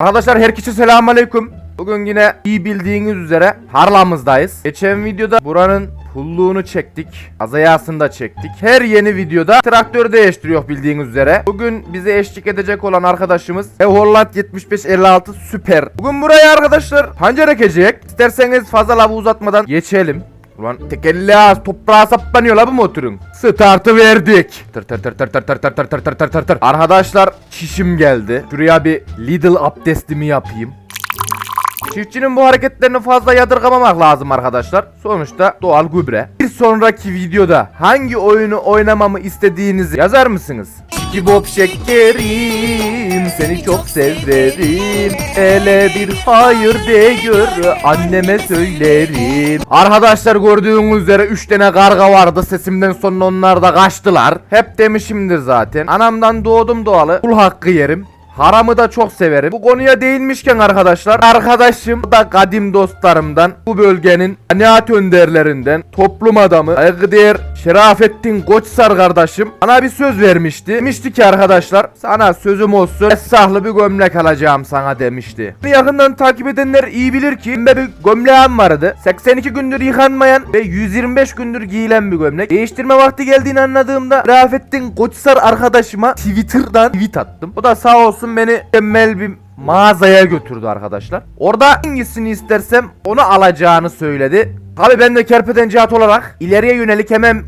Arkadaşlar herkese selamünaleyküm. Bugün yine iyi bildiğiniz üzere tarlamızdayız. Geçen videoda buranın pulluğunu çektik. Azayasını da çektik. Her yeni videoda traktör değiştiriyor bildiğiniz üzere. Bugün bize eşlik edecek olan arkadaşımız Holland 7556 Süper. Bugün buraya arkadaşlar pancar ekecek. İsterseniz fazla lafı uzatmadan geçelim. Ulan tekelli ağız toprağa saplanıyor la bu motorun. Startı verdik. Tır tır tır tır tır tır tır tır tır tır tır tır tır. Arkadaşlar çişim geldi. Şuraya bir Lidl abdestimi yapayım. Çiftçinin bu hareketlerini fazla yadırgamamak lazım arkadaşlar. Sonuçta doğal gübre. Bir sonraki videoda hangi oyunu oynamamı istediğinizi yazar mısınız? Bob şekerim seni çok severim. Hele bir hayır de gör anneme söylerim. Arkadaşlar gördüğünüz üzere 3 tane karga vardı sesimden sonra onlar da kaçtılar. Hep demişimdir zaten. Anamdan doğdum doğalı kul hakkı yerim. Haramı da çok severim. Bu konuya değinmişken arkadaşlar, arkadaşım da kadim dostlarımdan, bu bölgenin aniat önderlerinden, toplum adamı, saygıdeğer Şerafettin Koçsar kardeşim bana bir söz vermişti. Demişti ki arkadaşlar, sana sözüm olsun, esrahlı bir gömlek alacağım sana demişti. Yakından takip edenler iyi bilir ki, bende bir gömleğim vardı. 82 gündür yıkanmayan ve 125 gündür giyilen bir gömlek. Değiştirme vakti geldiğini anladığımda Şerafettin Koçsar arkadaşıma Twitter'dan tweet attım. O da sağ olsun beni mükemmel bir mağazaya götürdü arkadaşlar. Orada hangisini istersem onu alacağını söyledi. Tabi ben de Kerpeten Cihat olarak ileriye yönelik hemen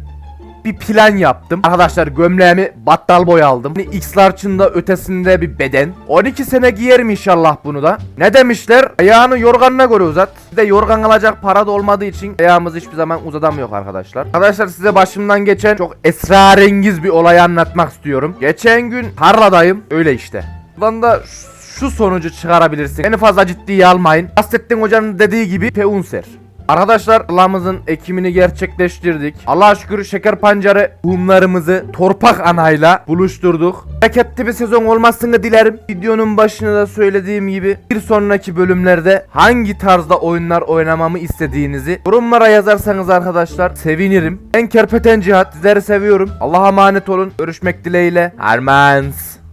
bir plan yaptım. Arkadaşlar gömleğimi battal boy aldım. Hani X large'ın da ötesinde bir beden. 12 sene giyerim inşallah bunu da. Ne demişler? Ayağını yorganına göre uzat. Bir de yorgan alacak para da olmadığı için ayağımızı hiçbir zaman uzatamıyor arkadaşlar. Arkadaşlar size başımdan geçen çok esrarengiz bir olay anlatmak istiyorum. Geçen gün tarladayım. Öyle işte. Buradan da şu sonucu çıkarabilirsin. Beni fazla ciddiye almayın. Nasrettin Hoca'nın dediği gibi peunser. Arkadaşlar Allah'ımızın ekimini gerçekleştirdik. Allah'a şükür şeker pancarı tohumlarımızı torpak anayla buluşturduk. Bereketli bir sezon olmasını dilerim. Videonun başında da söylediğim gibi bir sonraki bölümlerde hangi tarzda oyunlar oynamamı istediğinizi yorumlara yazarsanız arkadaşlar sevinirim. Ben Kerpeten Cihat sizleri seviyorum. Allah'a emanet olun. Görüşmek dileğiyle. Hermans.